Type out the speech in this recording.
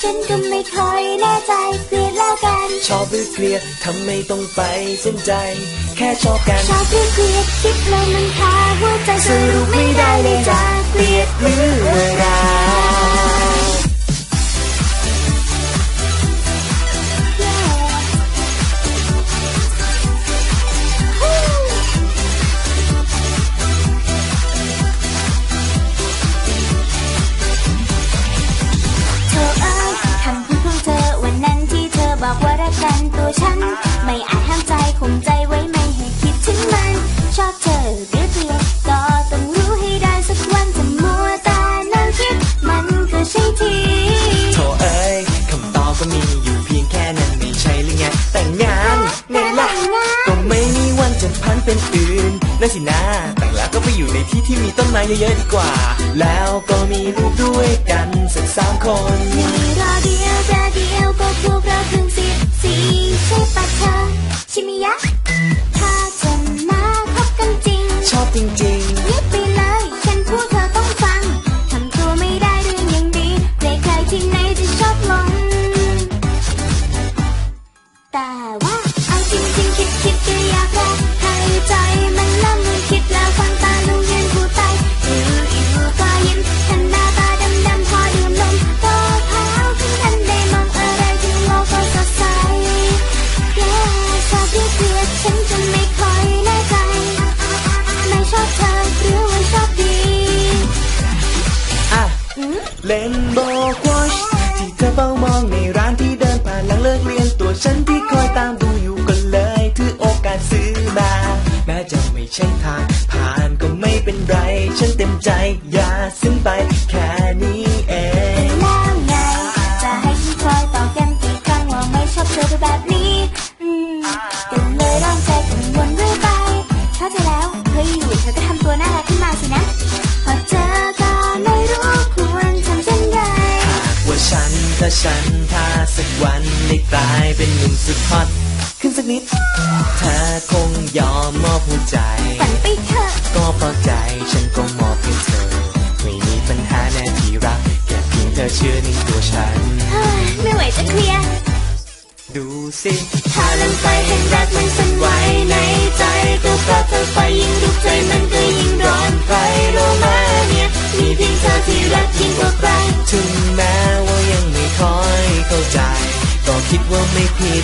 ฉันก็ไม่ค่อยแน่ใจเกลียดแล้วกัน ชอบหรือเกลียดทำไมต้องไปสนใจ แค่ชอบกัน ชอบเรียกเกลียดคิดแล้วมันคาหัวใจสรุปไม่ได้เลยจะเกลียดหรือว่ารัก ก็มีอยู่เพียงแค่นั้นไม่ใช่หรือไงแต่งงานไงล่ะก็ไม่มีวันจะพันเป็นอื่นนั่นสินะแต่งแล้วก็ไปอยู่ในที่ที่มีต้นไม้เยอะๆดีกว่า แล้วก็มีลูกด้วยกันสักสามคนมีรอเดียวแต่เดียว เลนโบว์วอชที่เธอเฝ้ามองในร้านที่เดินผ่านหลังเลิกเรียนตัวฉันที่คอยตามดูอยู่ก็ กลายเป็นหนุ่มสุดฮอตขึ้นสักนิด เธอคงยอมมอบหัวใจ ฝันไปเถอะ ก็เพราะใจฉันก็มอบให้เธอ ไม่มีปัญหาแน่ที่รักแค่เพียงเธอเชื่อในตัวฉันเฮ้ยไม่ไหวจะเคลียร์ ดูสิถ้าลังไฟแห่งรักมันสั่นไหวในใจก็เพราะเธอไฟยิ่งลุกใจมันก็ยิ่งร้อนไฟโลมาเนี่ยมีเพียงเธอที่รักยิ่งกว่าใครถึงแม้ว่ายังไม่ค่อยเข้าใจ ก็คิดว่าไม่ผิด